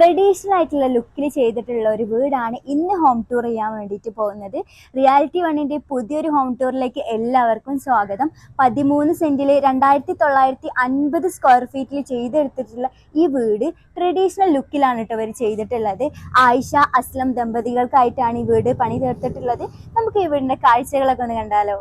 Traditional ആയിട്ടുള്ള ലുക്കിൽ ചെയ്തിട്ടുള്ള ഒരു വീടാണ് ഇന്ന് ഹോം ടൂർ ചെയ്യാൻ വേണ്ടിയിട്ട് പോകുന്നത്. റിയാലിറ്റി വണ്ണിന്റെ പുതിയൊരു ഹോം ടൂറിലേക്ക് എല്ലാവർക്കും സ്വാഗതം. പതിമൂന്ന് സെന്റിൽ രണ്ടായിരത്തി തൊള്ളായിരത്തി അൻപത് സ്ക്വയർ ഫീറ്റിൽ ചെയ്തെടുത്തിട്ടുള്ള ഈ വീട് ട്രഡീഷണൽ ലുക്കിലാണ് കേട്ടോ ഇവർ ചെയ്തിട്ടുള്ളത്. ആയിഷ അസ്ലം ദമ്പതികൾക്കായിട്ടാണ് ഈ വീട് പണി തീർത്തിട്ടുള്ളത് നമുക്ക് ഈ വീടിന്റെ കാഴ്ചകളൊക്കെ ഒന്ന് കണ്ടാലോ?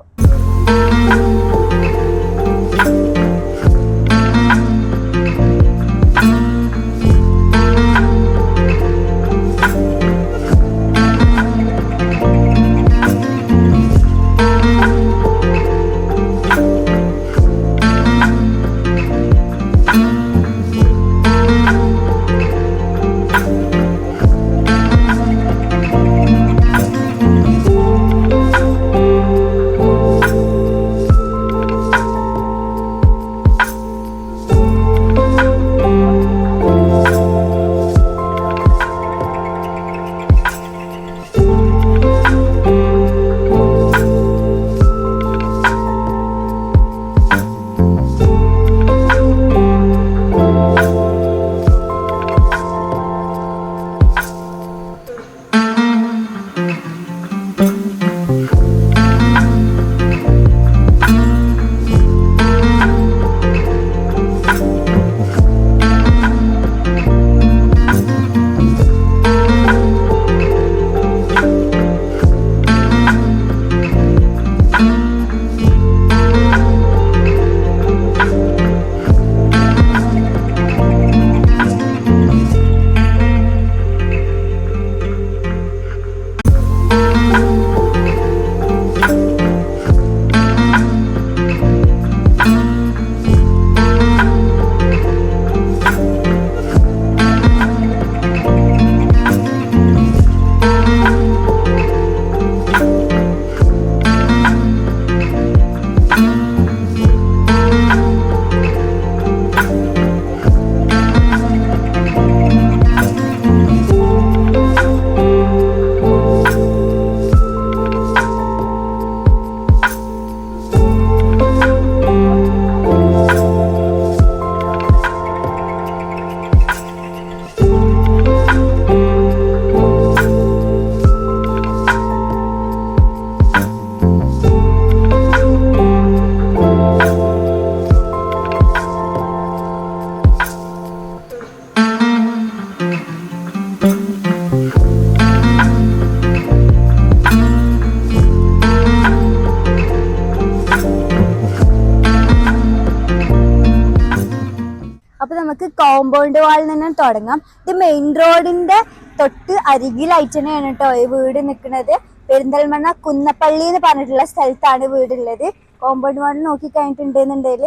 കോമ്പൗണ്ട് വാളിൽ നിന്ന് തുടങ്ങാം. ഇത് മെയിൻ റോഡിന്റെ തൊട്ട് അരികിലായിട്ട് തന്നെയാണ് കേട്ടോ ഈ വീട് നിൽക്കുന്നത്. പെരിന്തൽമണ്ണ കുന്നപ്പള്ളി എന്ന് പറഞ്ഞിട്ടുള്ള സ്ഥലത്താണ് വീടുള്ളത്. കോമ്പൗണ്ട് വാൾ നോക്കി കഴിഞ്ഞിട്ടുണ്ടെന്നുണ്ടെങ്കിൽ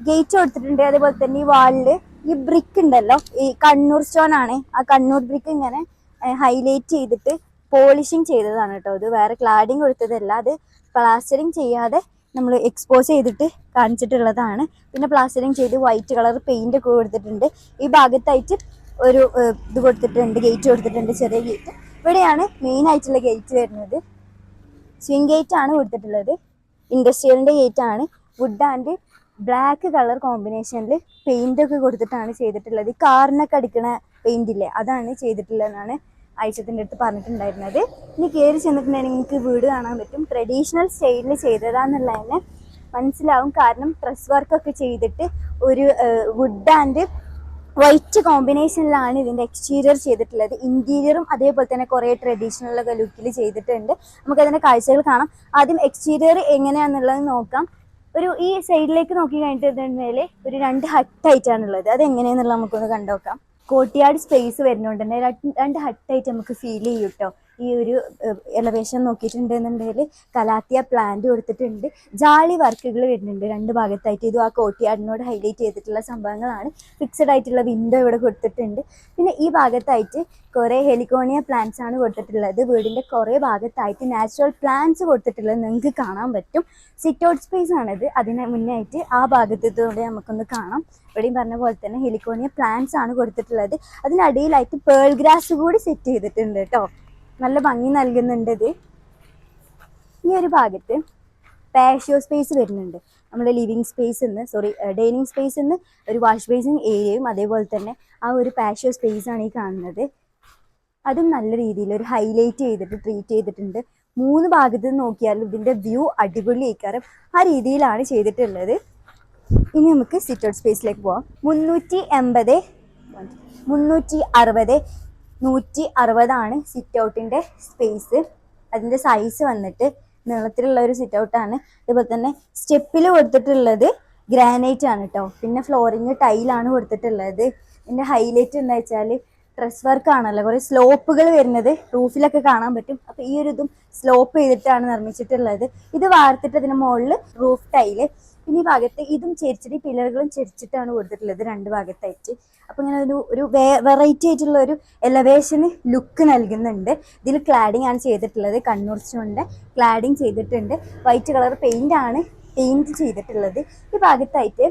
ഗേറ്റ് കൊടുത്തിട്ടുണ്ട്. അതുപോലെ തന്നെ ഈ വാളിൽ ഈ ബ്രിക്ക് ഉണ്ടല്ലോ. ഈ കണ്ണൂർ സ്റ്റോൺ ആണ്. ആ കണ്ണൂർ ബ്രിക്ക് ഇങ്ങനെ ഹൈലൈറ്റ് ചെയ്തിട്ട് പോളിഷിങ് ചെയ്തതാണ് കേട്ടോ ഇത് വേറെ ക്ലാഡിങ് കൊടുത്തതല്ല. അത് പ്ലാസ്റ്ററിങ് ചെയ്യാതെ നമ്മൾ എക്സ്പോസ് ചെയ്തിട്ട് കാണിച്ചിട്ടുള്ളതാണ്. പിന്നെ പ്ലാസ്റ്ററിങ് ചെയ്ത് വൈറ്റ് കളർ പെയിന്റ് ഒക്കെ കൊടുത്തിട്ടുണ്ട്. ഈ ഭാഗത്തായിട്ട് ഒരു ഇത് കൊടുത്തിട്ടുണ്ട് ഗേറ്റ് കൊടുത്തിട്ടുണ്ട് ചെറിയ ഗേറ്റ് ഇവിടെയാണ് മെയിൻ ആയിട്ടുള്ള ഗേറ്റ് വരുന്നത്. സ്വിംഗ് ഗേറ്റ് ആണ് കൊടുത്തിട്ടുള്ളത്. ഇൻഡസ്ട്രിയലിന്റെ ഗേറ്റ് ആണ്. വുഡ് ആൻഡ് ബ്ലാക്ക് കളർ കോമ്പിനേഷനിൽ പെയിന്റ് ഒക്കെ കൊടുത്തിട്ടാണ് ചെയ്തിട്ടുള്ളത്. ഈ കാറിനൊക്കെ അടിക്കണ പെയിന്റ് ഇല്ലേ അതാണ് ചെയ്തിട്ടുള്ളതെന്നാണ് ഐഷത്തിന്റെ അടുത്ത് പറഞ്ഞിട്ടുണ്ടായിരുന്നത്. ഇനി കയറി ചെന്നിട്ടുണ്ടെങ്കിൽ നിങ്ങൾക്ക് വീട് കാണാൻ പറ്റും. ട്രഡീഷണൽ സ്റ്റൈലിൽ ചെയ്തതാന്നുള്ളതിന് മനസ്സിലാവും. കാരണം ഡ്രസ് വർക്കൊക്കെ ചെയ്തിട്ട് ഒരു വുഡ് ആൻഡ് വൈറ്റ് കോമ്പിനേഷനിലാണ് ഇതിന്റെ എക്സ്റ്റീരിയർ ചെയ്തിട്ടുള്ളത്. ഇന്റീരിയറും അതേപോലെ തന്നെ കുറേ ട്രഡീഷണൽ ഒക്കെ ലുക്കിൽ ചെയ്തിട്ടുണ്ട്. നമുക്കതിന്റെ കാഴ്ചകൾ കാണാം. ആദ്യം എക്സ്റ്റീരിയർ എങ്ങനെയാണെന്നുള്ളത് നോക്കാം. ഒരു ഈ സൈഡിലേക്ക് നോക്കി കഴിഞ്ഞിട്ടുണ്ടെങ്കിൽ ഒരു രണ്ട് ഹട്ടായിട്ടാണുള്ളത് അത് എങ്ങനെയാന്നുള്ളത് നമുക്കൊന്ന് കണ്ടുനോക്കാം കോട്ടിയാട് സ്പേസ് വരുന്നുണ്ട് രണ്ട് ഹട്ടായിട്ട് നമുക്ക് ഫീൽ ചെയ്യും കേട്ടോ ഈ ഒരു എലവേഷൻ നോക്കിയിട്ടുണ്ടെന്നുണ്ടെങ്കിൽ കലാത്തിയ പ്ലാന്റ് കൊടുത്തിട്ടുണ്ട്. ജാളി വർക്കുകൾ വരുന്നുണ്ട് രണ്ട് ഭാഗത്തായിട്ട്. ഇതും ആ കോട്ടിയാടിനോട് ഹൈലൈറ്റ് ചെയ്തിട്ടുള്ള സംഭവങ്ങളാണ്. ഫിക്സഡ് ആയിട്ടുള്ള വിൻഡോ ഇവിടെ കൊടുത്തിട്ടുണ്ട്. പിന്നെ ഈ ഭാഗത്തായിട്ട് കുറേ ഹെലിക്കോണിയ പ്ലാന്റ്സ് ആണ് കൊടുത്തിട്ടുള്ളത്. വീടിന്റെ കുറേ ഭാഗത്തായിട്ട് നാച്ചുറൽ പ്ലാന്റ്സ് കൊടുത്തിട്ടുള്ളത് നിങ്ങൾക്ക് കാണാൻ പറ്റും. സിറ്റ് ഔട്ട് സ്പേസ് ആണിത്. അതിന് മുന്നേ ആയിട്ട് ആ ഭാഗത്തൂടെ നമുക്കൊന്ന് കാണാം. ഇവിടെയും പറഞ്ഞ പോലെ തന്നെ ഹെലിക്കോണിയ പ്ലാന്റ്സ് ആണ് കൊടുത്തിട്ടുള്ളത്. അതിനടിയിലായിട്ട് പേൾ ഗ്രാസ് കൂടി സെറ്റ് ചെയ്തിട്ടുണ്ട് കേട്ടോ. നല്ല ഭംഗി നൽകുന്നുണ്ട് ഇത്. ഈ ഒരു ഭാഗത്ത് പാഷ്യോ സ്പേസ് വരുന്നുണ്ട്. നമ്മുടെ ലിവിങ് സ്പേസ് നിന്ന് സോറി ഡൈനിങ് സ്പേസ് നിന്ന് ഒരു വാഷ് ബേസിങ് ഏരിയയും അതേപോലെ തന്നെ ആ ഒരു പാഷ്യോ സ്പേസ് ആണ് ഈ കാണുന്നത്. അതും നല്ല രീതിയിൽ ഒരു ഹൈലൈറ്റ് ചെയ്തിട്ട് ട്രീറ്റ് ചെയ്തിട്ടുണ്ട്. മൂന്ന് ഭാഗത്ത് നോക്കിയാലും ഇതിന്റെ വ്യൂ അടിപൊളി ആയിക്കാറും ആ രീതിയിലാണ് ചെയ്തിട്ടുള്ളത്. ഇനി നമുക്ക് സിറ്റ് ഔട്ട് സ്പേസിലേക്ക് പോവാം. മുന്നൂറ്റി എൺപത് മുന്നൂറ്റി അറുപത് നൂറ്റി അറുപതാണ് സിറ്റ് ഔട്ടിന്റെ സ്പേസ് അതിന്റെ സൈസ് വന്നിട്ട് നീളത്തിലുള്ള ഒരു സിറ്റ് ഔട്ടാണ് അതുപോലെ തന്നെ സ്റ്റെപ്പിൽ കൊടുത്തിട്ടുള്ളത് ഗ്രാനൈറ്റ് ആണ് കേട്ടോ പിന്നെ ഫ്ലോറിങ് ടൈലാണ് കൊടുത്തിട്ടുള്ളത്. ഇതിന്റെ ഹൈലൈറ്റ് എന്താ വെച്ചാൽ ഡ്രസ് വർക്ക് ആണല്ലോ. കുറേ സ്ലോപ്പുകൾ വരുന്നത് റൂഫിലൊക്കെ കാണാൻ പറ്റും. അപ്പോൾ ഈ ഒരു ഇതും സ്ലോപ്പ് ചെയ്തിട്ടാണ് നിർമ്മിച്ചിട്ടുള്ളത്. ഇത് വാർത്തിട്ട് അതിന് മുകളിൽ റൂഫ് ടൈൽ പിന്നെ ഈ ഭാഗത്ത് ഇതും ചെരിച്ചിട്ട് ഈ പില്ലറുകളും ചെരിച്ചിട്ടാണ് കൊടുത്തിട്ടുള്ളത് രണ്ട് ഭാഗത്തായിട്ട്. അപ്പോൾ ഇങ്ങനെ ഒരു ഒരു വെറൈറ്റി ആയിട്ടുള്ള ഒരു എലവേഷന് ലുക്ക് നൽകുന്നുണ്ട്. ഇതിൽ ക്ലാഡിംഗ് ആണ് ചെയ്തിട്ടുള്ളത്. കണ്ണൂർ ക്ലാഡിങ് ചെയ്തിട്ടുണ്ട്. വൈറ്റ് കളർ പെയിന്റ് ആണ് പെയിന്റ് ചെയ്തിട്ടുള്ളത്. ഈ ഭാഗത്തായിട്ട്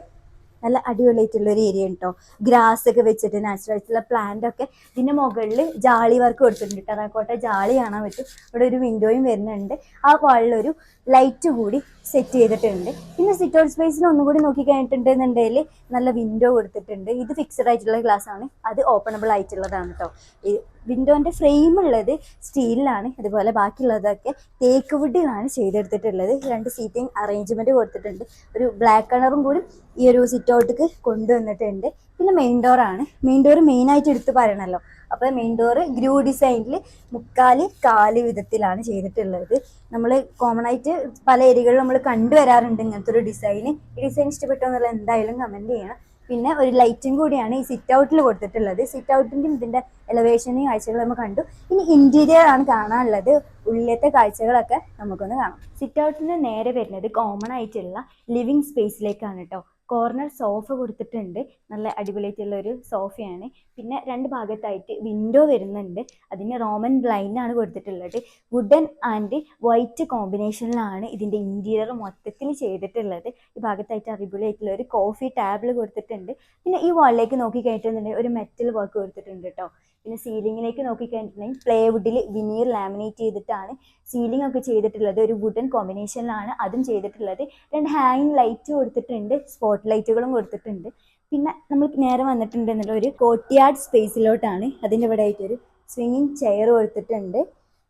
നല്ല അടിപൊളിയായിട്ടുള്ള ഒരു ഏരിയ ഉണ്ടോ. ഗ്രാസ് ഒക്കെ വെച്ചിട്ട് നാച്ചുറൽ ആയിട്ടുള്ള പ്ലാന്റ് ഒക്കെ ഇതിന്റെ മുകളിൽ ജാളി വർക്ക് കൊടുത്തിട്ടുണ്ട് ടെറാക്കോട്ട ജാളി കാണാൻ പറ്റും. ഇവിടെ ഒരു വിൻഡോയും വരുന്നുണ്ട്. ആ വാളിലൊരു ലൈറ്റ് കൂടി സെറ്റ് ചെയ്തിട്ടുണ്ട്. പിന്നെ സിറ്റ് ഔട്ട് സ്പേസിൽ ഒന്നുകൂടി നോക്കി കഴിഞ്ഞിട്ടുണ്ടെന്നുണ്ടെങ്കിൽ നല്ല വിൻഡോ കൊടുത്തിട്ടുണ്ട്. ഇത് ഫിക്സഡ് ആയിട്ടുള്ള ഗ്ലാസ് ആണ്. അത് ഓപ്പണബിൾ ആയിട്ടുള്ളതാണ് കേട്ടോ ഈ വിൻഡോന്റെ ഫ്രെയിം ഉള്ളത് സ്റ്റീലിലാണ് അതുപോലെ ബാക്കിയുള്ളതൊക്കെ തേക്ക് വുഡിലാണ് ചെയ്തെടുത്തിട്ടുള്ളത്. രണ്ട് സീറ്റിംഗ് അറേഞ്ച്മെന്റ് കൊടുത്തിട്ടുണ്ട്. ഒരു ബ്ലാക്ക് കളറും കൂടി ഈ ഒരു സിറ്റ് ഔട്ടിക്ക് കൊണ്ടുവന്നിട്ടുണ്ട്. പിന്നെ മെയിൻ ഡോർ ആണ്. മെയിൻ ഡോർ മെയിൻ ആയിട്ട് എടുത്ത് പറയണല്ലോ. അപ്പോൾ മെയിൻ ഡോർ ഗ്രൂ ഡിസൈനിൽ മുക്കാൽ കാൽ വിധത്തിലാണ് ചെയ്തിട്ടുള്ളത്. നമ്മൾ കോമൺ ആയിട്ട് പല ഏരിയകളിലും നമ്മൾ കണ്ടുവരാറുണ്ട് ഇങ്ങനത്തെ ഒരു ഡിസൈൻ ഈ ഡിസൈൻ ഇഷ്ടപ്പെട്ടോ എന്നുള്ള എന്തായാലും കമന്റ് ചെയ്യണം. പിന്നെ ഒരു ലൈറ്റും കൂടിയാണ് ഈ സിറ്റ് ഔട്ടിൽ കൊടുത്തിട്ടുള്ളത്. സിറ്റ് ഔട്ടിന്റെയും ഇതിന്റെ എലവേഷനും കാഴ്ചകൾ നമ്മൾ കണ്ടു. ഇനി ഇന്റീരിയർ ആണ് കാണാനുള്ളത്. ഉള്ളിലത്തെ കാഴ്ചകളൊക്കെ നമുക്കൊന്ന് കാണാം. സിറ്റ് ഔട്ടിന് നേരെ വരുന്നത് കോമൺ ആയിട്ടുള്ള ലിവിങ് സ്പേസിലേക്കാണ് കേട്ടോ കോർണർ സോഫ കൊടുത്തിട്ടുണ്ട്. നല്ല അടിപൊളിയായിട്ടുള്ള ഒരു സോഫയാണ് പിന്നെ രണ്ട് ഭാഗത്തായിട്ട് വിൻഡോ വരുന്നുണ്ട്. അതിന് റോമൻ ബ്ലൈൻഡ് ആണ് കൊടുത്തിട്ടുള്ളത്. വുഡൻ ആൻഡ് വൈറ്റ് കോമ്പിനേഷനിലാണ് ഇതിന്റെ ഇന്റീരിയർ മൊത്തത്തിൽ ചെയ്തിട്ടുള്ളത്. ഈ ഭാഗത്തായിട്ട് അടിപൊളിയായിട്ടുള്ള ഒരു കോഫി ടാബിൾ കൊടുത്തിട്ടുണ്ട്. പിന്നെ ഈ വാളിലേക്ക് നോക്കി കഴിഞ്ഞിട്ടുണ്ടെങ്കിൽ ഒരു മെറ്റൽ വർക്ക് കൊടുത്തിട്ടുണ്ട് കേട്ടോ പിന്നെ സീലിങ്ങിലേക്ക് നോക്കിക്കഴിഞ്ഞിട്ടുണ്ടെങ്കിൽ പ്ലേവുഡിൽ വിനീർ ലാമിനേറ്റ് ചെയ്തിട്ടാണ് സീലിംഗ് ഒക്കെ ചെയ്തിട്ടുള്ളത്. ഒരു വുഡൻ കോമ്പിനേഷനിലാണ് അതും ചെയ്തിട്ടുള്ളത്. രണ്ട് ഹാങ്ങിങ് ലൈറ്റ് കൊടുത്തിട്ടുണ്ട് സ്പോട്ട് ലൈറ്റുകളും കൊടുത്തിട്ടുണ്ട്. പിന്നെ നമ്മൾ നേരെ വന്നിട്ടുണ്ട് എന്നുള്ള ഒരു കോട്ടിയാർഡ് സ്പേസിലോട്ടാണ് അതിന്റെ ഇവിടെ ആയിട്ടൊരു സ്വിങ്ങിങ് ചെയർ കൊടുത്തിട്ടുണ്ട്.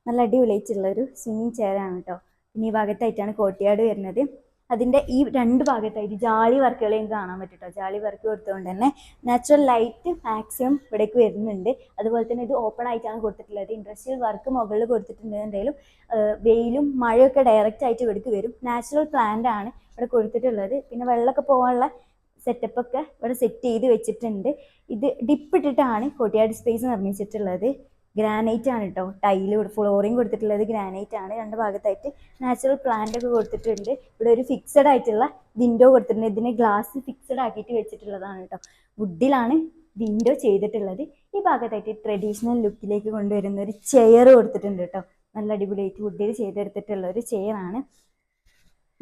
നല്ല അടിപൊളിയായിട്ടുള്ള ഒരു സ്വിങ്ങിങ് ചെയറാണ് കേട്ടോ പിന്നെ ഈ ഭാഗത്തായിട്ടാണ് കോട്ടിയാട് വരുന്നത്. അതിന്റെ ഈ രണ്ട് ഭാഗത്തായിട്ട് ജാളി വർക്കുകളെയും കാണാൻ പറ്റും ജാളി വർക്ക് കൊടുത്തുകൊണ്ട് തന്നെ നാച്ചുറൽ ലൈറ്റ് മാക്സിമം ഇവിടേക്ക് വരുന്നുണ്ട്. അതുപോലെ തന്നെ ഇത് ഓപ്പൺ ആയിട്ടാണ് കൊടുത്തിട്ടുള്ളത്. ഇൻഡസ്ട്രിയൽ വർക്ക് മുകളിൽ കൊടുത്തിട്ടുണ്ടെങ്കിലും വെയിലും മഴയൊക്കെ ഡയറക്റ്റ് ആയിട്ട് ഇവിടേക്ക് വരും. നാച്ചുറൽ പ്ലാന്റ് ആണ് ഇവിടെ കൊടുത്തിട്ടുള്ളത്. പിന്നെ വെള്ളമൊക്കെ പോകാനുള്ള സെറ്റപ്പൊക്കെ ഇവിടെ സെറ്റ് ചെയ്ത് വെച്ചിട്ടുണ്ട്. ഇത് ഡിപ്പിട്ടിട്ടാണ് കോട്ടിയാട് സ്പേസ് നിർമ്മിച്ചിട്ടുള്ളത്. ഗ്രാനൈറ്റ് ആണ് കേട്ടോ ടൈൽ ഫ്ലോറിങ് കൊടുത്തിട്ടുള്ളത് ഗ്രാനൈറ്റ് ആണ്. രണ്ട് ഭാഗത്തായിട്ട് നാച്ചുറൽ പ്ലാന്റ് ഒക്കെ കൊടുത്തിട്ടുണ്ട്. ഇവിടെ ഒരു ഫിക്സഡ് ആയിട്ടുള്ള വിൻഡോ കൊടുത്തിട്ടുണ്ട്. ഇതിന് ഗ്ലാസ് ഫിക്സഡ് ആക്കിയിട്ട് വെച്ചിട്ടുള്ളതാണ് കേട്ടോ വുഡിലാണ് വിൻഡോ ചെയ്തിട്ടുള്ളത്. ഈ ഭാഗത്തായിട്ട് ട്രഡീഷണൽ ലുക്കിലേക്ക് കൊണ്ടുവരുന്ന ഒരു ചെയർ കൊടുത്തിട്ടുണ്ട് കേട്ടോ നല്ല അടിപൊളിയായിട്ട് വുഡിൽ ചെയ്തെടുത്തിട്ടുള്ള ഒരു ചെയർ ആണ്.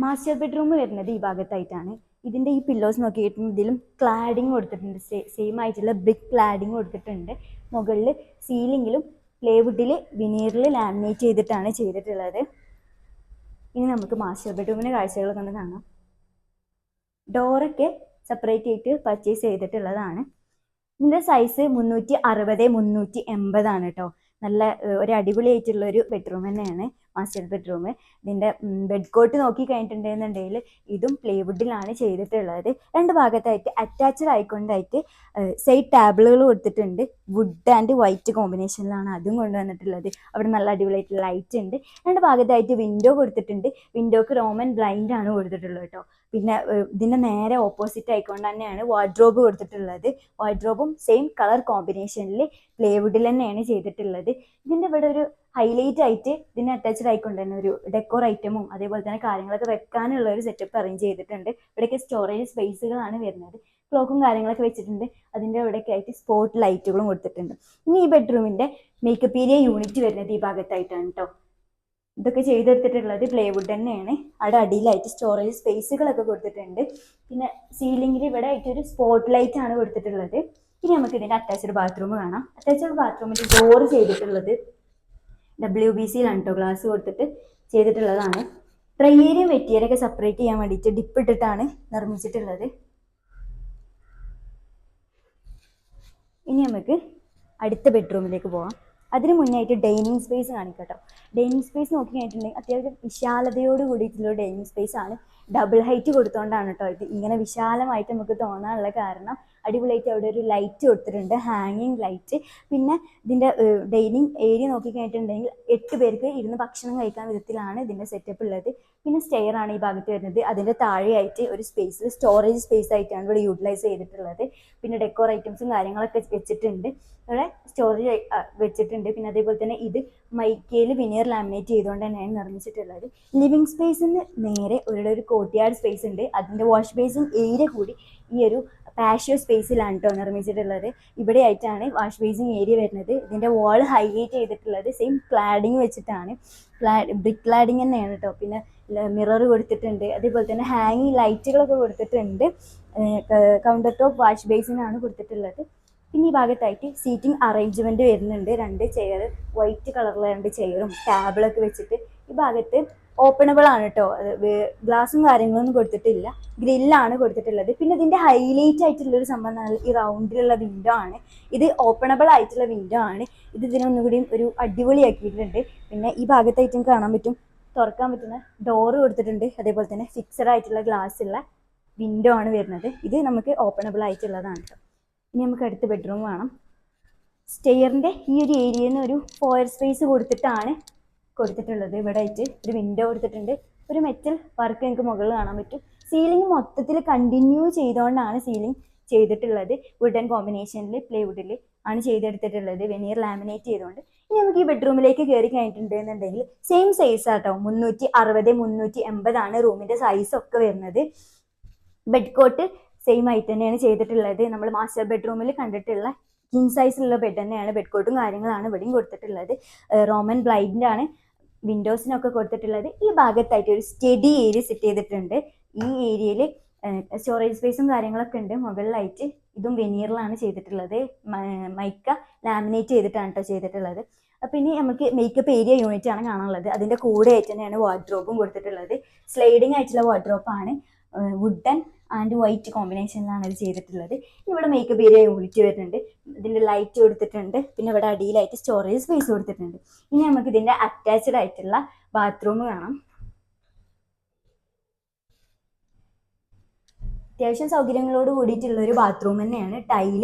മാസ്റ്റർ ബെഡ്റൂം വരുന്നത് ഈ ഭാഗത്തായിട്ടാണ്. ഇതിന്റെ ഈ പില്ലോസ് നോക്കിയിട്ടുണ്ടെങ്കിൽ ഇതിലും ക്ലാഡിങ് കൊടുത്തിട്ടുണ്ട്. സെയിം ആയിട്ടുള്ള ബ്രിക്ക് ക്ലാഡിങ് കൊടുത്തിട്ടുണ്ട്. മുകളിൽ സീലിങ്ങിലും പ്ലേവുഡിൽ വിനീറിൽ ലാമിനേറ്റ് ചെയ്തിട്ടാണ് ചെയ്തിട്ടുള്ളത്. ഇനി നമുക്ക് മാസ്റ്റർ ബെഡ്റൂമിന്റെ കാഴ്ചകളൊക്കെ ഒന്ന് കാണാം. ഡോറൊക്കെ സെപ്പറേറ്റ് ആയിട്ട് പർച്ചേസ് ചെയ്തിട്ടുള്ളതാണ്. ഇതിന്റെ സൈസ് മുന്നൂറ്റി അറുപത് മുന്നൂറ്റി എൺപതാണ് കേട്ടോ നല്ല ഒരു ഒരു അടിപൊളിയായിട്ടുള്ള ഒരു ബെഡ്റൂം തന്നെയാണ്. മാസ്റ്റർ ബെഡ്റൂം ഇതിന്റെ ബെഡ് കോട്ട് നോക്കി കഴിഞ്ഞിട്ടുണ്ടെന്നുണ്ടെങ്കിൽ ഇതും പ്ലേവുഡിലാണ് ചെയ്തിട്ടുള്ളത്. രണ്ട് ഭാഗത്തായിട്ട് അറ്റാച്ച്ഡ് ആയിക്കൊണ്ടായിട്ട് സൈഡ് ടാബിളുകൾ കൊടുത്തിട്ടുണ്ട്. വുഡ് ആൻഡ് വൈറ്റ് കോമ്പിനേഷനിലാണ് അതും കൊണ്ടുവന്നിട്ടുള്ളത്. അവിടെ നല്ല അടിപൊളിയായിട്ട് ലൈറ്റ് ഉണ്ട്. രണ്ട് ഭാഗത്തായിട്ട് വിൻഡോ കൊടുത്തിട്ടുണ്ട്. വിൻഡോക്ക് റോമൻ ബ്ലൈൻഡ് ആണ് കൊടുത്തിട്ടുള്ളത് കേട്ടോ. പിന്നെ ഇതിന്റെ നേരെ ഓപ്പോസിറ്റ് ആയിക്കൊണ്ട് തന്നെയാണ് വാർഡ്രോബ് കൊടുത്തിട്ടുള്ളത്. വാർഡ്രോബും സെയിം കളർ കോമ്പിനേഷനിൽ പ്ലേവുഡിൽ തന്നെയാണ് ചെയ്തിട്ടുള്ളത്. ഇതിന്റെ ഇവിടെ ഒരു ഹൈലൈറ്റ് ആയിട്ട് ഇതിന് അറ്റാച്ച്ഡ് ആയിക്കൊണ്ട് തന്നെ ഒരു ഡെക്കോർ ഐറ്റമും അതേപോലെ തന്നെ കാര്യങ്ങളൊക്കെ വെക്കാനുള്ള ഒരു സെറ്റപ്പ് അറേഞ്ച് ചെയ്തിട്ടുണ്ട്. ഇവിടെയൊക്കെ സ്റ്റോറേജ് സ്പേസുകളാണ് വരുന്നത്. ക്ലോക്കും കാര്യങ്ങളൊക്കെ വെച്ചിട്ടുണ്ട്. അതിന്റെ അവിടെയൊക്കെ ആയിട്ട് സ്പോട്ട് ലൈറ്റുകളും കൊടുത്തിട്ടുണ്ട്. ഇനി ഈ ബെഡ്റൂമിന്റെ മേക്കപ്പ് ഏരിയ യൂണിറ്റ് വരുന്നത് ഈ ഭാഗത്തായിട്ടാണ് കേട്ടോ ഇതൊക്കെ ചെയ്തെടുത്തിട്ടുള്ളത് പ്ലേവുഡ് തന്നെയാണ്. അവിടെ അടിയിലായിട്ട് സ്റ്റോറേജ് സ്പേസുകളൊക്കെ കൊടുത്തിട്ടുണ്ട്. പിന്നെ സീലിംഗിൽ ഇവിടെ ആയിട്ട് ഒരു സ്പോട്ട് ലൈറ്റ് ആണ് കൊടുത്തിട്ടുള്ളത്. ഇനി നമുക്ക് ഇതിന്റെ അറ്റാച്ച്ഡ് ബാത്റൂം കാണാം. അറ്റാച്ച്ഡ് ബാത്റൂമിൽ ഡോർ ചെയ്തിട്ടുള്ളത് ഡബ്ല്യു ബി സിയിലാണ് കേട്ടോ ഗ്ലാസ് കൊടുത്തിട്ട് ചെയ്തിട്ടുള്ളതാണ്. ട്രയേരിയും വെറ്റിയരൊക്കെ സെപ്പറേറ്റ് ചെയ്യാൻ വേണ്ടിയിട്ട് ഡിപ്പ് ഇട്ടിട്ടാണ് നിർമ്മിച്ചിട്ടുള്ളത്. ഇനി നമുക്ക് അടുത്ത ബെഡ്റൂമിലേക്ക് പോവാം. അതിന് മുന്നായിട്ട് ഡൈനിങ് സ്പേസ് കാണിക്കട്ടോ ഡൈനിങ് സ്പേസ് നോക്കി കഴിഞ്ഞിട്ടുണ്ടെങ്കിൽ അത്യാവശ്യം വിശാലതയോട് കൂടിയിട്ടുള്ള ഡൈനിങ് സ്പേസ് ആണ്. ഡബിൾ ഹൈറ്റ് കൊടുത്തോണ്ടാണ് കേട്ടോ ഇത്. ഇങ്ങനെ വിശാലമായിട്ട് നമുക്ക് തോന്നാനുള്ള കാരണം അടിപൊളിയായിട്ട് അവിടെ ഒരു ലൈറ്റ് കൊടുത്തിട്ടുണ്ട്. ഹാങ്ങിങ് ലൈറ്റ് പിന്നെ ഇതിന്റെ ഡൈനിങ് ഏരിയ നോക്കി കഴിഞ്ഞിട്ടുണ്ടെങ്കിൽ എട്ട് പേർക്ക് ഇരുന്ന് ഭക്ഷണം കഴിക്കാൻ വിധത്തിലാണ് ഇതിന്റെ സെറ്റപ്പ് ഉള്ളത്. പിന്നെ സ്റ്റെയർ ആണ് ഈ ഭാഗത്ത് വരുന്നത്. അതിന്റെ താഴെയായിട്ട് ഒരു സ്പേസ് സ്റ്റോറേജ് സ്പേസ് ആയിട്ടാണ് ഇവിടെ യൂട്ടിലൈസ് ചെയ്തിട്ടുള്ളത്. പിന്നെ ഡെക്കോർ ഐറ്റംസും കാര്യങ്ങളൊക്കെ വെച്ചിട്ടുണ്ട്. ഇവിടെ സ്റ്റോറേജ് വെച്ചിട്ടുണ്ട്. പിന്നെ അതേപോലെ തന്നെ ഇത് മൈക്കയിൽ വിനിയർ ലാമിനേറ്റ് ചെയ്തുകൊണ്ട് തന്നെയാണ് നിർമ്മിച്ചിട്ടുള്ളത്. ലിവിങ് സ്പേസിന് നേരെ ഒരു കോട്ടിയാർഡ് സ്പേസ് ഉണ്ട്. അതിന്റെ വാഷ് ബേസിൻ ഏരിയ കൂടി ഈ ഒരു പാഷ്യോ സ്പേസിലാണ് കേട്ടോ നിർമ്മിച്ചിട്ടുള്ളത്. ഇവിടെ ആയിട്ടാണ് വാഷ് ബേസിൻ ഏരിയ വരുന്നത്. ഇതിന്റെ വാൾ ഹൈലൈറ്റ് ചെയ്തിട്ടുള്ളത് സെയിം ക്ലാഡിങ് വെച്ചിട്ടാണ്. ക്ലാ ബ്രിക്ക് ക്ലാഡിങ് തന്നെയാണ് കേട്ടോ പിന്നെ മിറർ കൊടുത്തിട്ടുണ്ട്. അതേപോലെ തന്നെ ഹാങ്ങിങ് ലൈറ്റുകളൊക്കെ കൊടുത്തിട്ടുണ്ട്. കൗണ്ടർ ടോപ്പ് വാഷ് ബേസിനാണ് കൊടുത്തിട്ടുള്ളത്. പിന്നെ ഈ ഭാഗത്തായിട്ട് സീറ്റിംഗ് അറേഞ്ച്മെന്റ് വരുന്നുണ്ട്. രണ്ട് ചെയർ വൈറ്റ് കളറിലെ രണ്ട് ചെയറും ടേബിളൊക്കെ വെച്ചിട്ട് ഈ ഭാഗത്ത് ഓപ്പണബിൾ ആണ് കേട്ടോ ഗ്ലാസും കാര്യങ്ങളൊന്നും കൊടുത്തിട്ടില്ല. ഗ്രില്ലാണ് കൊടുത്തിട്ടുള്ളത്. പിന്നെ ഇതിന്റെ ഹൈലൈറ്റ് ആയിട്ടുള്ള ഒരു സംഭവം ഈ റൗണ്ടിലുള്ള വിൻഡോ ആണ്. ഇത് ഓപ്പണബിൾ ആയിട്ടുള്ള വിൻഡോ ആണ്. ഇത് ഇതിനൊന്നുകൂടി ഒരു അടിപൊളിയാക്കിയിട്ടുണ്ട്. പിന്നെ ഈ ഭാഗത്തായിട്ടും കാണാൻ പറ്റും തുറക്കാൻ പറ്റുന്ന ഡോറ് കൊടുത്തിട്ടുണ്ട്. അതേപോലെ തന്നെ ഫിക്സഡ് ആയിട്ടുള്ള ഗ്ലാസ് ഉള്ള വിൻഡോ ആണ് വരുന്നത്. ഇത് നമുക്ക് ഓപ്പണബിൾ ആയിട്ടുള്ളതാണ് കേട്ടോ ഇനി നമുക്ക് അടുത്ത ബെഡ്റൂം വേണം സ്റ്റെയറിന്റെ ഈ ഒരു ഏരിയയിൽ നിന്ന് ഒരു ഫോയർ സ്പേസ് കൊടുത്തിട്ടാണ് കൊടുത്തിട്ടുള്ളത്. ഇവിടെ ആയിട്ട് ഒരു വിൻഡോ കൊടുത്തിട്ടുണ്ട്. ഒരു മെറ്റൽ വർക്ക് നിങ്ങൾക്ക് മുകളിൽ കാണാൻ പറ്റും. സീലിംഗ് മൊത്തത്തിൽ കണ്ടിന്യൂ ചെയ്തുകൊണ്ടാണ് സീലിംഗ് ചെയ്തിട്ടുള്ളത്. വുഡൻ കോമ്പിനേഷനിൽ പ്ലേവുഡിൽ ആണ് ചെയ്തെടുത്തിട്ടുള്ളത്. വെനീർ ലാമിനേറ്റ് ചെയ്തുകൊണ്ട് ഇനി നമുക്ക് ഈ ബെഡ്റൂമിലേക്ക് കയറി കഴിഞ്ഞിട്ടുണ്ട് എന്നുണ്ടെങ്കിൽ സെയിം സൈസ് ആട്ടോ. മുന്നൂറ്റി അറുപത് മുന്നൂറ്റി എൺപതാണ് റൂമിന്റെ സൈസൊക്കെ വരുന്നത്. ബെഡ് കോട്ട് സെയിം ആയിട്ട് തന്നെയാണ് ചെയ്തിട്ടുള്ളത്. നമ്മൾ മാസ്റ്റർ ബെഡ്റൂമിൽ കണ്ടിട്ടുള്ള കിങ് സൈസിലുള്ള ബെഡ് തന്നെയാണ് ബെഡ് കോട്ടും കാര്യങ്ങളാണ് ഇവിടെയും കൊടുത്തിട്ടുള്ളത്. റോമൻ ബ്ലൈഡിന്റെ ആണ് വിൻഡോസിനൊക്കെ കൊടുത്തിട്ടുള്ളത്. ഈ ഭാഗത്തായിട്ട് ഒരു സ്റ്റഡി ഏരിയ സെറ്റ് ചെയ്തിട്ടുണ്ട്. ഈ ഏരിയയിൽ സ്റ്റോറേജ് സ്പേസും കാര്യങ്ങളൊക്കെ ഉണ്ട്. മുകളിലായിട്ട് ഇതും വെനീറിലാണ് ചെയ്തിട്ടുള്ളത്. മൈക്ക ലാമിനേറ്റ് ചെയ്തിട്ടാണ് കേട്ടോ ചെയ്തിട്ടുള്ളത്. പിന്നെ നമുക്ക് മേക്കപ്പ് ഏരിയ യൂണിറ്റ് ആണ് കാണാനുള്ളത്. അതിന്റെ കൂടെ ആയിട്ട് തന്നെയാണ് വാർഡ്രോബും കൊടുത്തിട്ടുള്ളത്. സ്ലൈഡിങ് ആയിട്ടുള്ള വാർഡ്രോപ്പാണ് വുഡൻ ആൻഡ് വൈറ്റ് കോമ്പിനേഷനിലാണ് ഇത് ചെയ്തിട്ടുള്ളത്. ഇവിടെ മേക്കപ്പ് ഏരിയ യൂണിറ്റ് വരുന്നുണ്ട്. ഇതിന്റെ ലൈറ്റ് കൊടുത്തിട്ടുണ്ട്. പിന്നെ ഇവിടെ അടിയിലായിട്ട് സ്റ്റോറേജ് സ്പേസ് കൊടുത്തിട്ടുണ്ട്. ഇനി നമുക്ക് ഇതിന്റെ അറ്റാച്ച്ഡ് ആയിട്ടുള്ള ബാത്റൂം കാണാം. അത്യാവശ്യം സൗകര്യങ്ങളോട് കൂടിയിട്ടുള്ള ഒരു ബാത്റൂം തന്നെയാണ്. ടൈൽ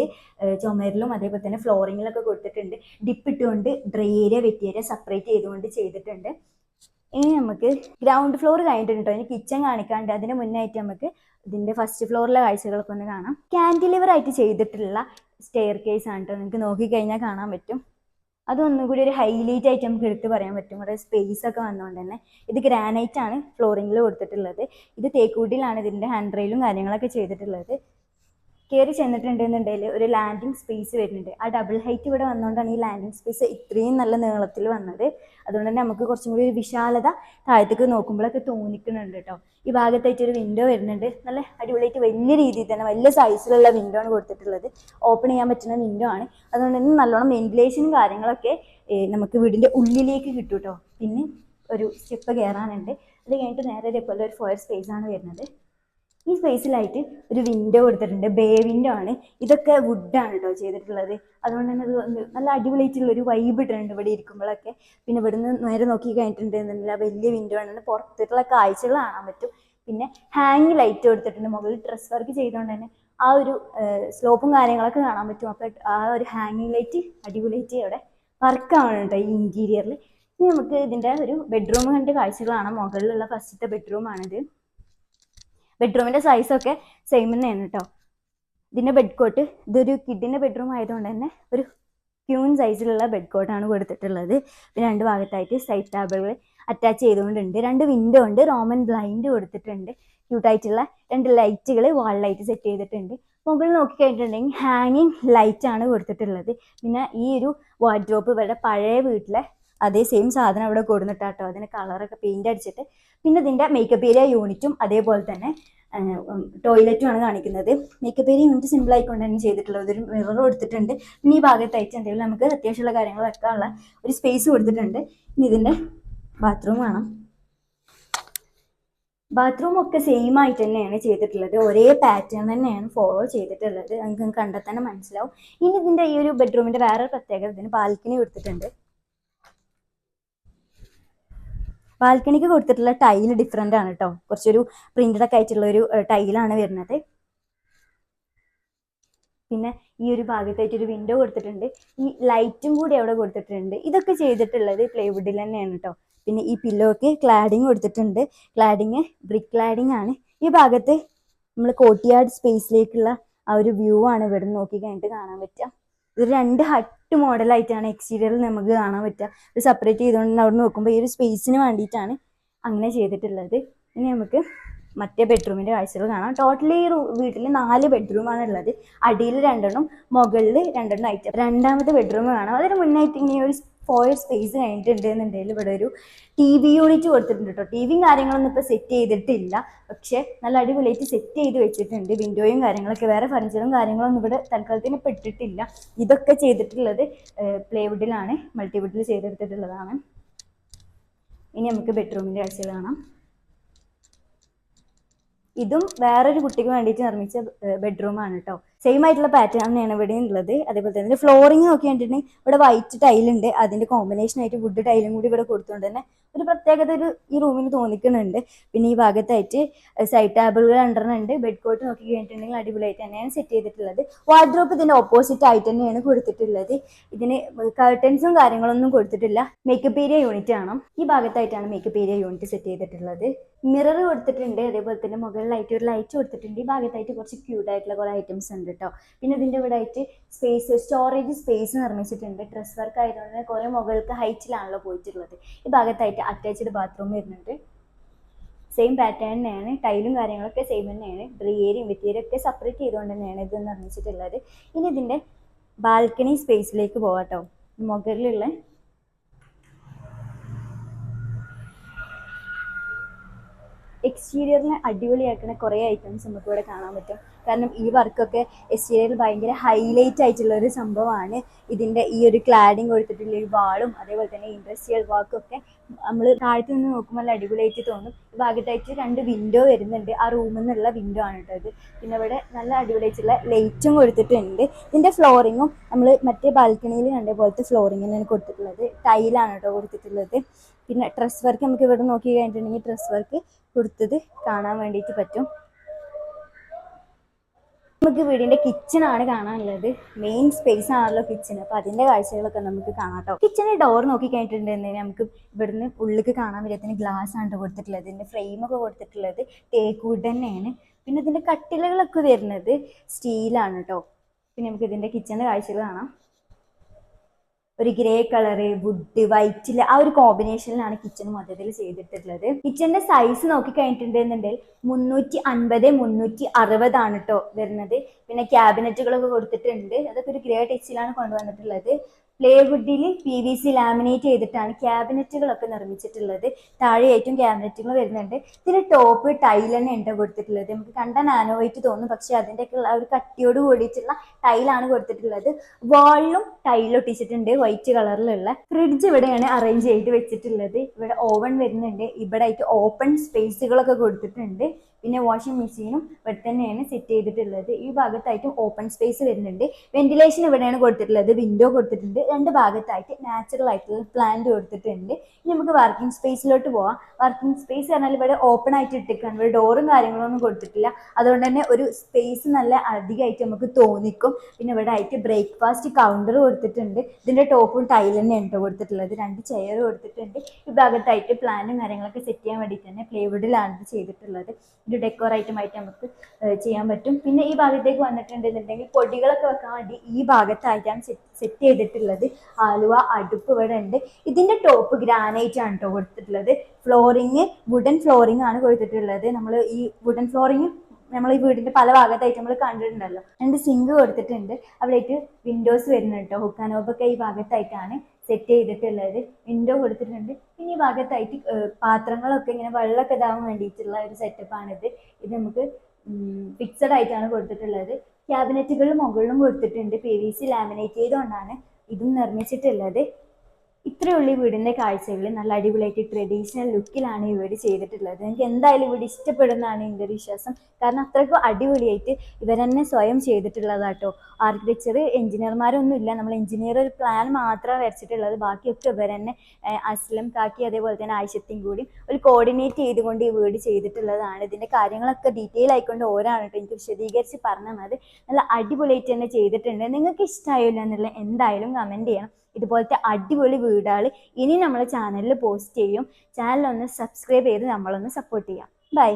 ചുമരിലും അതേപോലെ തന്നെ ഫ്ലോറിങ്ങിലൊക്കെ കൊടുത്തിട്ടുണ്ട്. ഡിപ്പിട്ടുകൊണ്ട് dry area wet area separate ചെയ്തുകൊണ്ട് ചെയ്തിട്ടുണ്ട്. ഇനി നമുക്ക് ഗ്രൗണ്ട് ഫ്ലോർ കഴിഞ്ഞിട്ടുണ്ട് ഇനി കിച്ചൺ കാണിക്കാണ്ട് അതിന് മുന്നായിട്ട് നമുക്ക് ഇതിന്റെ ഫസ്റ്റ് ഫ്ലോറിലെ കാഴ്ചകളൊക്കെ ഒന്ന് കാണാം. കാൻഡിലിവർ ആയിട്ട് ചെയ്തിട്ടുള്ള സ്റ്റെയർ കേസ് ആണ് കേട്ടോ നിങ്ങൾക്ക് നോക്കിക്കഴിഞ്ഞാൽ കാണാൻ പറ്റും. അതൊന്നും കൂടി ഒരു ഹൈലൈറ്റ് ആയിട്ട് നമുക്ക് എടുത്ത് പറയാൻ പറ്റും. കുറേ സ്പേസ് ഒക്കെ വന്നുകൊണ്ട് തന്നെ. ഇത് ഗ്രാനൈറ്റ് ആണ് ഫ്ലോറിങ്ങിൽ കൊടുത്തിട്ടുള്ളത്. ഇത് തേക്കൂട്ടിലാണ് ഇതിന്റെ ഹാൻഡ് റെയിലും കാര്യങ്ങളൊക്കെ ചെയ്തിട്ടുള്ളത്. കയറി ചെന്നിട്ടുണ്ടെന്നുണ്ടെങ്കിൽ ഒരു ലാൻഡിങ് സ്പേസ് വരുന്നുണ്ട്. ആ ഡബിൾ ഹൈറ്റ് ഇവിടെ വന്നുകൊണ്ടാണ് ഈ ലാൻഡിങ് സ്പേസ് ഇത്രയും നല്ല നീളത്തിൽ വന്നത്. അതുകൊണ്ട് തന്നെ നമുക്ക് കുറച്ചും കൂടി ഒരു വിശാലത താഴത്തേക്ക് നോക്കുമ്പോഴൊക്കെ തോന്നിക്കുന്നുണ്ട് കേട്ടോ. ഈ ഭാഗത്തായിട്ട് ഒരു വിൻഡോ വരുന്നുണ്ട്. നല്ല അടിപൊളിയായിട്ട് വലിയ രീതിയിൽ തന്നെ വലിയ സൈസിലുള്ള വിൻഡോ ആണ് കൊടുത്തിട്ടുള്ളത്. ഓപ്പൺ ചെയ്യാൻ പറ്റുന്ന വിൻഡോ ആണ്. അതുകൊണ്ട് തന്നെ നല്ലോണം വെന്റിലേഷനും കാര്യങ്ങളൊക്കെ നമുക്ക് വീടിന്റെ ഉള്ളിലേക്ക് കിട്ടും കേട്ടോ പിന്നെ ഒരു സ്റ്റെപ്പ് കയറാനുണ്ട് അത് കഴിഞ്ഞിട്ട് നേരെ ഇതേപോലെ ഒരു ഫോയർ സ്പേസ് ആണ് വരുന്നത്. ഈ സ്പേസിലായിട്ട് ഒരു വിൻഡോ കൊടുത്തിട്ടുണ്ട്. ബേ വിൻഡോ ആണ്. ഇതൊക്കെ വുഡാണ് കേട്ടോ ചെയ്തിട്ടുള്ളത്. അതുകൊണ്ട് തന്നെ അത് നല്ല അടിപൊളിയായിട്ടുള്ള ഒരു വൈബ് ഇട്ടിട്ടുണ്ട് ഇവിടെ ഇരിക്കുമ്പോഴൊക്കെ പിന്നെ ഇവിടുന്ന് നേരെ നോക്കി കഴിഞ്ഞിട്ടുണ്ടെന്നുണ്ടെങ്കിൽ വലിയ വിൻഡോ ആണ്. പുറത്തിട്ടുള്ള കാഴ്ചകൾ കാണാൻ പറ്റും. പിന്നെ ഹാങ് ലൈറ്റ് കൊടുത്തിട്ടുണ്ട്. മുകളിൽ ഡ്രസ് വർക്ക് ചെയ്തുകൊണ്ട് തന്നെ ആ ഒരു സ്ലോപ്പും കാര്യങ്ങളൊക്കെ കാണാൻ പറ്റും. അപ്പോൾ ആ ഒരു ഹാങ്ങിങ് ലൈറ്റ് അടിപൊളിയായിട്ട് അവിടെ വർക്കാണ് കേട്ടോ ഈ ഇന്റീരിയറിൽ ഇനി നമുക്ക് ഇതിന്റെ ഒരു ബെഡ്റൂം കണ്ട് കാഴ്ചകളാണ് മുകളിലുള്ള ഫസ്റ്റത്തെ ബെഡ്റൂമാണിത് ബെഡ്റൂമിന്റെ സൈസൊക്കെ സെയിം തന്നെയാണ് കേട്ടോ ഇതിന്റെ ബെഡ് കോട്ട് ഇതൊരു കിഡിന്റെ ബെഡ്റൂം ആയതുകൊണ്ട് തന്നെ ഒരു ക്യൂൺ സൈസിലുള്ള ബെഡ് കോട്ടാണ് കൊടുത്തിട്ടുള്ളത്. പിന്നെ രണ്ട് ഭാഗത്തായിട്ട് സൈഡ് ടേബിളുകൾ അറ്റാച്ച് ചെയ്തുകൊണ്ടുണ്ട്. രണ്ട് വിൻഡോ ഉണ്ട് റോമൻ ബ്ലൈൻഡ് കൊടുത്തിട്ടുണ്ട്. ക്യൂട്ടായിട്ടുള്ള രണ്ട് ലൈറ്റുകൾ വാൾ ലൈറ്റ് സെറ്റ് ചെയ്തിട്ടുണ്ട്. മുകളിൽ നോക്കിക്കഴിഞ്ഞിട്ടുണ്ടെങ്കിൽ ഹാങ്ങിങ് ലൈറ്റാണ് കൊടുത്തിട്ടുള്ളത്. പിന്നെ ഈ ഒരു വാർഡ്രോപ്പ് ഇവരുടെ പഴയ വീട്ടിലെ അതേ സെയിം സാധനം അവിടെ കൊടുന്നിട്ടാട്ടോ. അതിന് കളറൊക്കെ പെയിന്റ് അടിച്ചിട്ട് പിന്നെ ഇതിന്റെ മേക്കപ്പ് ഏരിയ യൂണിറ്റും അതേപോലെ തന്നെ ടോയ്ലറ്റും ആണ് കാണിക്കുന്നത്. മേക്കപ്പ് ഏരിയ യൂണിറ്റ് സിമ്പിൾ ആയിക്കൊണ്ട് തന്നെ ചെയ്തിട്ടുള്ളത്. ഒരു മിറർ കൊടുത്തിട്ടുണ്ട്. പിന്നെ ഈ ഭാഗത്തായിട്ട് എന്തെങ്കിലും നമുക്ക് അത്യാവശ്യമുള്ള കാര്യങ്ങൾ വെക്കാനുള്ള ഒരു സ്പേസ് കൊടുത്തിട്ടുണ്ട്. ഇനി ഇതിന്റെ ബാത്റൂം കാണാം. ബാത്റൂം ഒക്കെ സെയിം ആയിട്ട് തന്നെയാണ് ചെയ്തിട്ടുള്ളത്. ഒരേ പാറ്റേൺ തന്നെയാണ് ഫോളോ ചെയ്തിട്ടുള്ളത്. നിങ്ങൾക്ക് കണ്ടാൽ തന്നെ മനസ്സിലാവും. ഇനി ഇതിന്റെ ഈ ഒരു ബെഡ്റൂമിന്റെ വേറെ പ്രത്യേകത ഇതിന് ബാൽക്കണി കൊടുത്തിട്ടുണ്ട്. ബാൽക്കണിക്ക് കൊടുത്തിട്ടുള്ള ടൈൽ ഡിഫറെന്റ് ആണ് കേട്ടോ കുറച്ചൊരു പ്രിന്റഡ് ഒക്കെ ആയിട്ടുള്ള ഒരു ടൈലാണ് വരുന്നത്. പിന്നെ ഈ ഒരു ഭാഗത്തായിട്ട് ഒരു വിൻഡോ കൊടുത്തിട്ടുണ്ട്. ഈ ലൈറ്റും കൂടി അവിടെ കൊടുത്തിട്ടുണ്ട്. ഇതൊക്കെ ചെയ്തിട്ടുള്ളത് പ്ലൈവുഡിൽ തന്നെയാണ് കേട്ടോ പിന്നെ ഈ പില്ലോക്ക് ക്ലാഡിങ് കൊടുത്തിട്ടുണ്ട്. ക്ലാഡിങ് ബ്രിക്ക് ക്ലാഡിങ് ആണ്. ഈ ഭാഗത്ത് നമ്മൾ കോട്ടിയാട് സ്പേസിലേക്കുള്ള ആ ഒരു വ്യൂ ആണ് ഇവിടെ നോക്കി കഴിഞ്ഞിട്ട് കാണാൻ പറ്റുക. രണ്ട് ഹട്ട് മോഡലായിട്ടാണ് എക്സ്റ്റീരിയറിൽ നമുക്ക് കാണാൻ പറ്റുക. ഇത് സെപ്പറേറ്റ് ചെയ്തുകൊണ്ട് അവിടെ നോക്കുമ്പോൾ ഈ ഒരു സ്പേസിന് വേണ്ടിയിട്ടാണ് അങ്ങനെ ചെയ്തിട്ടുള്ളത്. ഇനി നമുക്ക് മറ്റേ ബെഡ്റൂമിന്റെ കാഴ്ചകൾ കാണാം. ടോട്ടലി ഈ വീട്ടിൽ നാല് ബെഡ്റൂമാണ് ഉള്ളത്. അടിയിൽ രണ്ടെണ്ണം മുകളിൽ രണ്ടെണ്ണം ആയിട്ട് രണ്ടാമത്തെ ബെഡ്റൂം കാണാം. അതിന് മുന്നായിട്ട് ഇനി ഒരു ഫോയർ സ്പേസ് കഴിഞ്ഞിട്ടുണ്ട് എന്നുണ്ടെങ്കിൽ ഇവിടെ ഒരു ടി വി യൂണിറ്റ് കൊടുത്തിട്ടുണ്ട് കേട്ടോ ടി വിയും കാര്യങ്ങളൊന്നും ഇപ്പോൾ സെറ്റ് ചെയ്തിട്ടില്ല. പക്ഷെ നല്ല അടിപൊളിയായിട്ട് സെറ്റ് ചെയ്ത് വെച്ചിട്ടുണ്ട്. വിൻഡോയും കാര്യങ്ങളൊക്കെ. വേറെ ഫർണിച്ചറും കാര്യങ്ങളൊന്നും ഇവിടെ തൽക്കാലത്തിന് പെട്ടിട്ടില്ല ഇതൊക്കെ ചെയ്തിട്ടുള്ളത് പ്ലേവുഡിലാണ് മൾട്ടിവുഡിൽ ചെയ്തെടുത്തിട്ടുള്ളതാണ്. ഇനി നമുക്ക് ബെഡ്റൂമിന്റെ കാഴ്ചകൾ കാണാം. ഇതും വേറൊരു കുട്ടിക്ക് വേണ്ടിയിട്ട് നിർമ്മിച്ച ബെഡ്റൂമാണ് കേട്ടോ സെയിം ആയിട്ടുള്ള പാറ്റേൺ തന്നെയാണ് ഇവിടെ ഉള്ളത്. അതേപോലെ തന്നെ ഫ്ലോറിങ് നോക്കി കണ്ടിട്ടുണ്ടെങ്കിൽ ഇവിടെ വൈറ്റ് ടൈലുണ്ട് അതിന്റെ കോമ്പിനേഷൻ ആയിട്ട് വുഡ് ടൈലും കൂടി ഇവിടെ കൊടുത്തുകൊണ്ട് തന്നെ ഒരു പ്രത്യേകത ഒരു ഈ റൂമിന് തോന്നിക്കുന്നുണ്ട്. പിന്നെ ഈ ഭാഗത്തായിട്ട് സൈഡ് ടേബിളുകൾ ഉണ്ടെന്നുണ്ട് ബെഡ് കോട്ട് നോക്കി കഴിഞ്ഞിട്ടുണ്ടെങ്കിൽ അടിപൊളിയായിട്ട് തന്നെയാണ് സെറ്റ് ചെയ്തിട്ടുള്ളത്. വാർഡ്രോപ്പ് ഇതിന്റെ ഓപ്പോസിറ്റ് ആയിട്ട് തന്നെയാണ് കൊടുത്തിട്ടുള്ളത്. ഇതിന് കർട്ടൻസും കാര്യങ്ങളൊന്നും കൊടുത്തിട്ടില്ല. മേക്കപ്പ് ഏരിയ യൂണിറ്റ് ആണ് ഈ ഭാഗത്തായിട്ടാണ് മേക്കപ്പ് ഏരിയ യൂണിറ്റ് സെറ്റ് ചെയ്തിട്ടുള്ളത്. മിറർ കൊടുത്തിട്ടുണ്ട്. അതേപോലെ തന്നെ മുകളിലായിട്ട് ഒരു ലൈറ്റ് കൊടുത്തിട്ടുണ്ട്. ഈ ഭാഗത്തായിട്ട് കുറച്ച് ക്യൂട്ട് ആയിട്ടുള്ള കുറേ ഐറ്റംസ് ഉണ്ട് കേട്ടോ പിന്നെ ഇതിന്റെ ഇവിടെ ആയിട്ട് സ്പേസ് സ്റ്റോറേജ് സ്പേസ് നിർമ്മിച്ചിട്ടുണ്ട്. ഡ്രസ് വർക്ക് ആയതുകൊണ്ട് കുറേ മുകൾക്ക് ഹൈറ്റിലാണല്ലോ പോയിട്ടുള്ളത്. ഈ ഭാഗത്തായിട്ട് അറ്റാച്ച്ഡ് ബാത്റൂം വരുന്നുണ്ട്. സെയിം പാറ്റേൺ തന്നെയാണ്. ടൈലും കാര്യങ്ങളൊക്കെ സെയിം തന്നെയാണ്. ഡ്രിയേരിയും വിറ്റേരിയും ഒക്കെ സെപ്പറേറ്റ് ചെയ്തുകൊണ്ട് തന്നെയാണ് ഇത് നിർമ്മിച്ചിട്ടുള്ളത്. ഇനി ഇതിന്റെ ബാൽക്കണി സ്പേസിലേക്ക് പോവാട്ടോ. മുകളിലുള്ള എക്സ്റ്റീരിയറിനെ അടിപൊളിയാക്കുന്ന കുറേ ഐറ്റംസ് നമുക്ക് ഇവിടെ കാണാൻ പറ്റും. കാരണം ഈ വർക്കൊക്കെ എക്സ്റ്റീരിയറിൽ ഭയങ്കര ഹൈലൈറ്റ് ആയിട്ടുള്ള ഒരു സംഭവമാണ്. ഇതിന്റെ ഈ ഒരു ക്ലാഡിങ് കൊടുത്തിട്ടുള്ള ഈ വാളും അതേപോലെ തന്നെ ഇൻഡസ്ട്രിയൽ വർക്കൊക്കെ നമ്മൾ താഴത്ത് നിന്ന് നോക്കുമ്പോൾ നല്ല അടിപൊളിയായിട്ട് തോന്നും. ഭാഗത്തായിട്ട് രണ്ട് വിൻഡോ വരുന്നുണ്ട്. ആ റൂമിൽ നിന്നുള്ള വിൻഡോ ആണ് കേട്ടോ ഇത്. പിന്നെ ഇവിടെ നല്ല അടിപൊളിയായിട്ടുള്ള ലൈറ്റും കൊടുത്തിട്ടുണ്ട്. ഇതിന്റെ ഫ്ലോറിങ്ങും നമ്മൾ മറ്റേ ബാൽക്കണിയിൽ കണ്ട പോലത്തെ ഫ്ലോറിങ്ങിൽ തന്നെയാണ് കൊടുത്തിട്ടുള്ളത്. ടൈലാണ് കേട്ടോ കൊടുത്തിട്ടുള്ളത്. പിന്നെ ഡ്രസ് വർക്ക് നമുക്ക് ഇവിടെ നോക്കി കഴിഞ്ഞിട്ടുണ്ടെങ്കിൽ ഡ്രസ് വർക്ക് കൊടുത്തത് കാണാൻ വേണ്ടിയിട്ട് പറ്റും. നമുക്ക് വീടിന്റെ കിച്ചൺ ആണ് കാണാനുള്ളത്. മെയിൻ സ്പേസ് ആണല്ലോ കിച്ചൺ അപ്പൊ അതിന്റെ കാഴ്ചകളൊക്കെ നമുക്ക് കാണാട്ടോ. കിച്ചണിന്റെ ഡോർ നോക്കി കഴിഞ്ഞിട്ടുണ്ടെങ്കിൽ നമുക്ക് ഇവിടുന്ന് ഉള്ളിലേക്ക് കാണാൻ പറ്റത്തിന് ഗ്ലാസ് ആണ് ട്ടോ കൊടുത്തിട്ടുള്ളത്. ഇതിന്റെ ഫ്രെയിം ഒക്കെ കൊടുത്തിട്ടുള്ളത് തേക്ക് വുഡ് തന്നെയാണ്. പിന്നെ ഇതിന്റെ കട്ടിലകളൊക്കെ വരുന്നത് സ്റ്റീലാണ് കേട്ടോ പിന്നെ നമുക്ക് ഇതിന്റെ കിച്ചണിന്റെ കാഴ്ചകൾ കാണാം. ഒരു ഗ്രേ കളറ് വുഡ് വൈറ്റിൽ ആ ഒരു കോമ്പിനേഷനിലാണ് കിച്ചൺ മൊത്തത്തിൽ ചെയ്തിട്ടുള്ളത്. കിച്ചന്റെ സൈസ് നോക്കി കഴിഞ്ഞിട്ടുണ്ടെന്നുണ്ടെങ്കിൽ മുന്നൂറ്റി അൻപത് മുന്നൂറ്റി അറുപതാണ് കേട്ടോ വരുന്നത്. പിന്നെ ക്യാബിനറ്റുകളൊക്കെ കൊടുത്തിട്ടുണ്ട്. അതൊക്കെ ഒരു ഗ്രേ ടച്ചിലാണ് കൊണ്ടുവന്നിട്ടുള്ളത്. പ്ലേവുഡിൽ പി വി സി ലാമിനേറ്റ് ചെയ്തിട്ടാണ് ക്യാബിനറ്റുകളൊക്കെ നിർമ്മിച്ചിട്ടുള്ളത്. താഴെയായിട്ടും ക്യാബിനറ്റുകൾ വരുന്നുണ്ട്. ഇതിന് ടോപ്പ് ടൈൽ തന്നെ ഉണ്ട് കൊടുത്തിട്ടുള്ളത്. നമുക്ക് കണ്ട നാനോയിട്ട് തോന്നും. പക്ഷെ അതിന്റെയൊക്കെ ഉള്ള ഒരു കട്ടിയോട് കൂടിയിട്ടുള്ള ടൈലാണ് കൊടുത്തിട്ടുള്ളത്. വാളിലും ടൈൽ ഒട്ടിച്ചിട്ടുണ്ട്. വൈറ്റ് കളറിലുള്ള ഫ്രിഡ്ജ് ഇവിടെയാണ് അറേഞ്ച് ചെയ്ത് വെച്ചിട്ടുള്ളത്. ഇവിടെ ഓവൺ വരുന്നുണ്ട്. ഇവിടെ ആയിട്ട് ഓപ്പൺ സ്പേസുകളൊക്കെ കൊടുത്തിട്ടുണ്ട്. പിന്നെ വാഷിംഗ് മെഷീനും ഇവിടെ തന്നെയാണ് സെറ്റ് ചെയ്തിട്ടുള്ളത്. ഈ ഭാഗത്തായിട്ട് ഓപ്പൺ സ്പേസ് വരുന്നുണ്ട്. വെന്റിലേഷൻ ഇവിടെയാണ് കൊടുത്തിട്ടുള്ളത്. വിൻഡോ കൊടുത്തിട്ടുണ്ട്. രണ്ട് ഭാഗത്തായിട്ട് നാച്ചുറൽ ആയിട്ടുള്ള പ്ലാന്റ് കൊടുത്തിട്ടുണ്ട്. ഇനി നമുക്ക് വർക്കിംഗ് സ്പേസിലോട്ട് പോവാം. വർക്കിംഗ് സ്പേസ് പറഞ്ഞാൽ ഇവിടെ ഓപ്പൺ ആയിട്ട് ഇട്ടിരിക്കുകയാണ്. ഇവിടെ ഡോറും കാര്യങ്ങളൊന്നും കൊടുത്തിട്ടില്ല. അതുകൊണ്ട് തന്നെ ഒരു സ്പേസ് നല്ല അധികമായിട്ട് നമുക്ക് തോന്നിക്കും. പിന്നെ ഇവിടെ ആയിട്ട് ബ്രേക്ക്ഫാസ്റ്റ് കൗണ്ടർ കൊടുത്തിട്ടുണ്ട്. ഇതിന്റെ ടോപ്പും ടൈൽ തന്നെ ഉണ്ട് കൊടുത്തിട്ടുള്ളത്. രണ്ട് ചെയർ കൊടുത്തിട്ടുണ്ട്. ഈ ഭാഗത്തായിട്ട് പ്ലാനും കാര്യങ്ങളൊക്കെ സെറ്റ് ചെയ്യാൻ വേണ്ടിയിട്ട് തന്നെ പ്ലേവുഡിലാണ് ചെയ്തിട്ടുള്ളത്. ഒരു ആയിട്ട് നമുക്ക് ചെയ്യാൻ പറ്റും. പിന്നെ ഈ ഭാഗത്തേക്ക് വന്നിട്ടുണ്ടെന്നുണ്ടെങ്കിൽ പൊടികളൊക്കെ വെക്കാൻ വേണ്ടി ഈ ഭാഗത്തായിട്ടാണ് സെറ്റ് ചെയ്തിട്ടുള്ളത്. ആലുവ അടുപ്പ് ഇവിടെ ഉണ്ട്. ഇതിന്റെ ടോപ്പ് ഗ്രാനൈറ്റ് ആണ് കേട്ടോ കൊടുത്തിട്ടുള്ളത്. ഫ്ലോറിങ് വുഡൻ ഫ്ലോറിങ് ആണ് കൊടുത്തിട്ടുള്ളത്. നമ്മൾ ഈ വുഡൻ ഫ്ലോറിങ് നമ്മൾ ഈ വീടിന്റെ പല ഭാഗത്തായിട്ട് നമ്മൾ കണ്ടിട്ടുണ്ടല്ലോ. രണ്ട് സിങ്ക് കൊടുത്തിട്ടുണ്ട്. അവിടേക്ക് വിൻഡോസ് വരുന്നുണ്ട് ഹുക്കാനോബൊക്കെ ഈ ഭാഗത്തായിട്ടാണ്. സെറ്റ് ചെയ്തിട്ടുള്ളത് വിൻഡോ കൊടുത്തിട്ടുണ്ട്. പിന്നെ ഈ ഭാഗത്തായിട്ട് പാത്രങ്ങളൊക്കെ ഇങ്ങനെ വെള്ളമൊക്കെ ഇതാവാൻ വേണ്ടിയിട്ടുള്ള ഒരു സെറ്റപ്പാണിത് ഇത് നമുക്ക് ഫിക്സഡ് ആയിട്ടാണ് കൊടുത്തിട്ടുള്ളത്. ക്യാബിനറ്റുകൾ മുകളിലും കൊടുത്തിട്ടുണ്ട്. പി വി സി ലാമിനേറ്റ് ചെയ്തുകൊണ്ടാണ് ഇതും നിർമ്മിച്ചിട്ടുള്ളത്. ഇത്രയേ ഉള്ളൂ ഈ വീടിന്റെ കാഴ്ചകൾ നല്ല അടിപൊളിയായിട്ട് ട്രഡീഷണൽ ലുക്കിലാണ് ഈ വീട് ചെയ്തിട്ടുള്ളത്. എനിക്ക് എന്തായാലും ഇവിടെ ഇഷ്ടപ്പെടുന്നതാണ് എന്റെ ഒരു വിശ്വാസം. കാരണം അത്രയ്ക്കും അടിപൊളിയായിട്ട് ഇവർ തന്നെ സ്വയം ചെയ്തിട്ടുള്ളതാട്ടോ. ആർക്കിടെക്ചർ എഞ്ചിനീയർമാരൊന്നും ഇല്ല. നമ്മൾ എഞ്ചിനീയർ ഒരു പ്ലാൻ മാത്രമാണ് വരച്ചിട്ടുള്ളത്. ബാക്കിയൊക്കെ ഇവർ തന്നെ അസ്ലം കാക്കി അതേപോലെ തന്നെ ആയിഷത്തിയും കൂടി ഒരു കോർഡിനേറ്റ് ചെയ്തുകൊണ്ട് ഈ വീട് ചെയ്തിട്ടുള്ളതാണ്. ഇതിന്റെ കാര്യങ്ങളൊക്കെ ഡീറ്റെയിൽ ആയിക്കൊണ്ട് ഓരാണ് കേട്ടോ എനിക്ക് വിശദീകരിച്ച് പറഞ്ഞാൽ മതി നല്ല അടിപൊളിയായിട്ട് തന്നെ ചെയ്തിട്ടുണ്ട്. നിങ്ങൾക്ക് ഇഷ്ടമായില്ല എന്നുള്ള എന്തായാലും കമന്റ് ചെയ്യണം. ഇതുപോലത്തെ അടിപൊളി വീടുകൾ ഇനി നമ്മൾ ചാനലിൽ പോസ്റ്റ് ചെയ്യും. ചാനൽ ഒന്ന് സബ്സ്ക്രൈബ് ചെയ്ത് നമ്മളൊന്ന് സപ്പോർട്ട് ചെയ്യാം. ബൈ